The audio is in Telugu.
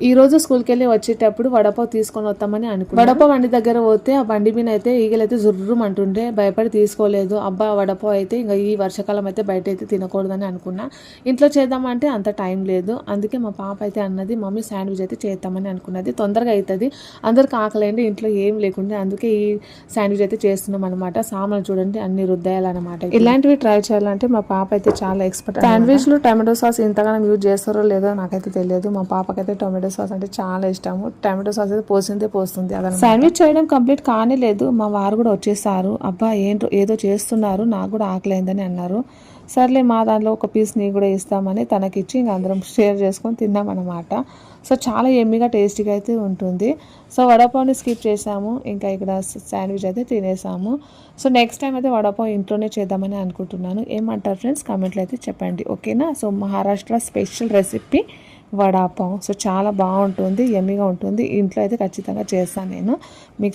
ఈ రోజు స్కూల్కి వెళ్ళి వచ్చేటప్పుడు వడపావ్ తీసుకొని వస్తామని అనుకున్నాను వడపావ్ బండి దగ్గర పోతే ఆ బండి మీద అయితే ఈగలైతే జుర్రం అంటుంటే భయపడి తీసుకోలేదు. అబ్బా వడపావ్ అయితే ఇంకా ఈ వర్షాకాలం అయితే బయట అయితే తినకూడదని అనుకున్నా. ఇంట్లో చేద్దామంటే అంత టైం లేదు. అందుకే మా పాప అయితే అన్నది మమ్మీ శాండ్విచ్ అయితే చేద్దామని అనుకున్నది తొందరగా అవుతుంది అందరికి ఆకలేండి ఇంట్లో ఏం లేకుండా. అందుకే ఈ శాండ్విచ్ అయితే చేస్తున్నాం అనమాట సామాన్లు చూడండి అన్ని రుద్దాయాలన్నమాట ఇలాంటివి ట్రై చేయాలంటే మా పాప అయితే చాలా ఎక్స్పర్ట్ శాండ్విచ్లో టమాటో సాస్ ఇంతగానో యూజ్ చేస్తారో లేదో నాకైతే తెలియదు. మా పాపకైతే టొమాటో సాస్ అంటే చాలా ఇష్టము. టమాటో సాస్ అయితే పోసిందే పోస్తుంది అదే శాండ్విచ్ చేయడం కంప్లీట్ కానే లేదు. మా వారు కూడా వచ్చేసారు. అబ్బా ఏంటో ఏదో చేస్తున్నారు. నాకు కూడా ఆకలైందని అన్నారు. సర్లే మా దాంట్లో ఒక పీస్ నీ కూడా ఇస్తామని తనకిచ్చి ఇంక అందరం షేర్ చేసుకొని తిన్నామన్నమాట సో చాలా ఎమ్మిగా టేస్టీగా అయితే ఉంటుంది. సో వడపావుని స్కిప్ చేసాము. ఇంకా ఇక్కడ శాండ్విచ్ అయితే తినేసాము. సో నెక్స్ట్ టైం అయితే వడపావ్ ఇంట్లోనే చేద్దామని అనుకుంటున్నాను. ఏమంటారు ఫ్రెండ్స్? కామెంట్లో అయితే చెప్పండి. ఓకేనా? So Maharashtra special recipe vada pav. So చాలా బాగుంటుంది ఎమ్మిగా ఉంటుంది. ఇంట్లో అయితే ఖచ్చితంగా చేస్తాను నేను. మీకు చూ-